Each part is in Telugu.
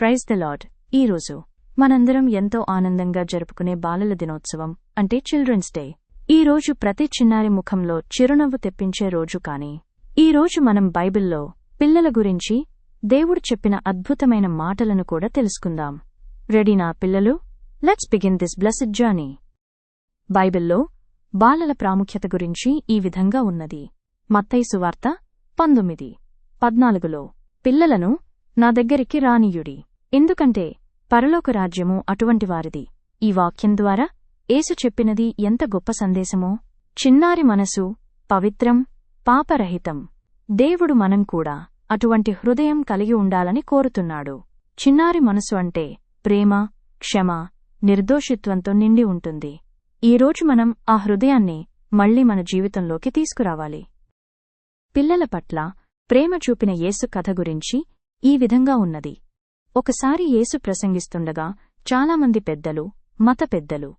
ప్రైజ్ ద లాడ్ ఈరోజు మనందరం ఎంతో ఆనందంగా జరుపుకునే బాలల దినోత్సవం అంటే చిల్డ్రన్స్ డే. ఈ రోజు ప్రతి చిన్నారి ముఖంలో చిరునవ్వు తెప్పించే రోజు కాని. ఈ రోజు మనం బైబిల్లో పిల్లల గురించి దేవుడు చెప్పిన అద్భుతమైన మాటలను కూడా తెలుసుకుందాం. రెడీనా పిల్లలు? Let's begin this blessed journey. బైబిల్లో బాలల ప్రాముఖ్యత గురించి ఈ విధంగా ఉన్నది. మత్తైసు సువార్త పంతొమ్మిది పద్నాలుగులో పిల్లలను నా దగ్గరికి రానియుడి. ఎందుకంటే పరలోక రాజ్యము అటువంటి వారిది. ఈ వాక్యం ద్వారా ఏసు చెప్పినది ఎంత గొప్ప సందేశమో? చిన్నారి మనసు పవిత్రం పాపరహితం. దేవుడు మనం కూడా అటువంటి హృదయం కలిగి ఉండాలని కోరుతున్నాడు. చిన్నారి మనసు అంటే ప్రేమ క్షమ నిర్దోషిత్వంతో నిండి ఉంటుంది. ఈరోజు మనం ఆ హృదయాన్ని మళ్ళీ మన జీవితంలోకి తీసుకురావాలి. పిల్లల పట్ల ప్రేమ చూపిన యేసు కథ గురించి ఈ విధంగా ఉన్నది. ఒకసారి యేసు ప్రసంగిస్తుండగా చాలామంది పెద్దలు మత పెద్దలు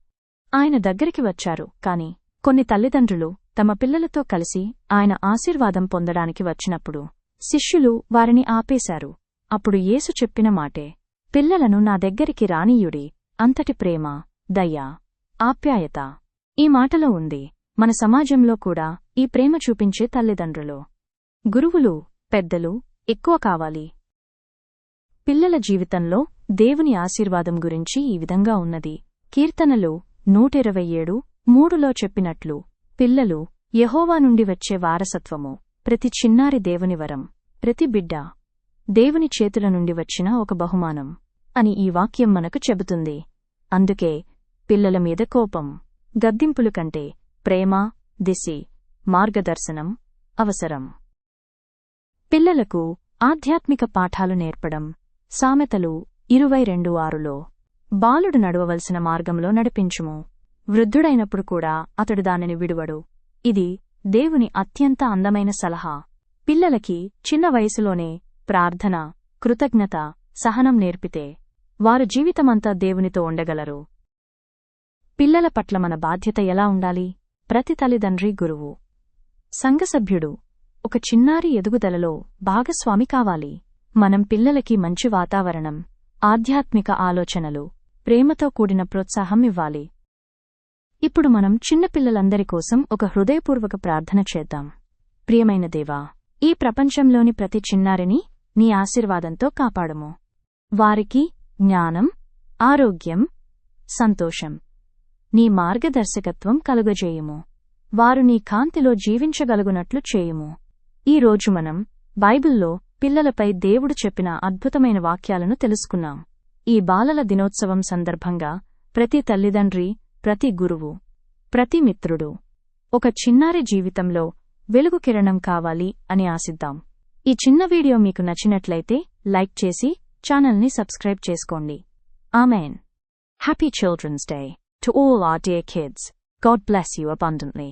ఆయన దగ్గరికి వచ్చారు. కాని కొన్ని తల్లిదండ్రులు తమ పిల్లలతో కలిసి ఆయన ఆశీర్వాదం పొందడానికి వచ్చినప్పుడు శిష్యులు వారిని ఆపేశారు. అప్పుడు యేసు చెప్పిన మాటే పిల్లలను నా దగ్గరికి రానీయుడి అంతటి ప్రేమ దయ్యా ఆప్యాయత ఈ మాటలో ఉంది. మన సమాజంలో కూడా ఈ ప్రేమ చూపించే తల్లిదండ్రులు గురువులు పెద్దలు ఎక్కువ కావాలి. పిల్లల జీవితంలో దేవుని ఆశీర్వాదం గురించి ఈ విధంగా ఉన్నది. కీర్తనలు నూటిరవై ఏడు మూడులో చెప్పినట్లు పిల్లలు యహోవా నుండి వచ్చే వారసత్వము ప్రతి చిన్నారి దేవుని వరం ప్రతి బిడ్డ దేవుని చేతుల నుండి వచ్చిన ఒక బహుమానం అని ఈ వాక్యం మనకు చెబుతుంది. అందుకే పిల్లల మీద కోపం గద్దింపులు కంటే ప్రేమ దిశి మార్గదర్శనం అవసరం. పిల్లలకు ఆధ్యాత్మిక పాఠాలు నేర్పడం సామెతలు ఇరువై రెండు ఆరులో బాలుడు నడవవలసిన మార్గంలో నడిపించుము. వృద్ధుడైనప్పుడు కూడా అతడు దానిని విడువడు. ఇది దేవుని అత్యంత అందమైన సలహా. పిల్లలకి చిన్న వయసులోనే ప్రార్థన కృతజ్ఞత సహనం నేర్పితే వారు జీవితమంతా దేవునితో ఉండగలరు. పిల్లల పట్ల మన బాధ్యత ఎలా ఉండాలి? ప్రతి తల్లిదండ్రి గురువు సంఘసభ్యుడు ఒక చిన్నారి ఎదుగుదలలో భాగస్వామి కావాలి. మనం పిల్లలకి మంచి వాతావరణం ఆధ్యాత్మిక ఆలోచనలు ప్రేమతో కూడిన ప్రోత్సాహం ఇవ్వాలి. ఇప్పుడు మనం చిన్నపిల్లలందరి కోసం ఒక హృదయపూర్వక ప్రార్థన చేద్దాం. ప్రియమైన దేవా ఈ ప్రపంచంలోని ప్రతి చిన్నారిని నీ ఆశీర్వాదంతో కాపాడము. వారికి జ్ఞానం ఆరోగ్యం సంతోషం నీ మార్గదర్శకత్వం కలుగజేయుము. వారు నీ కాంతిలో జీవించగలుగునట్లు చేయుము. ఈ రోజు మనం బైబిల్లో పిల్లలపై దేవుడు చెప్పిన అద్భుతమైన వాక్యాలను తెలుసుకున్నాం. ఈ బాలల దినోత్సవం సందర్భంగా ప్రతి తల్లిదండ్రి ప్రతి గురువు ప్రతి మిత్రుడు ఒక చిన్నారి జీవితంలో వెలుగు కిరణం కావాలి అని ఆశిద్దాం. ఈ చిన్న వీడియో మీకు నచ్చినట్లయితే లైక్ చేసి ఛానల్ని సబ్స్క్రైబ్ చేసుకోండి. Amen. Happy children's day to all our dear kids God bless you abundantly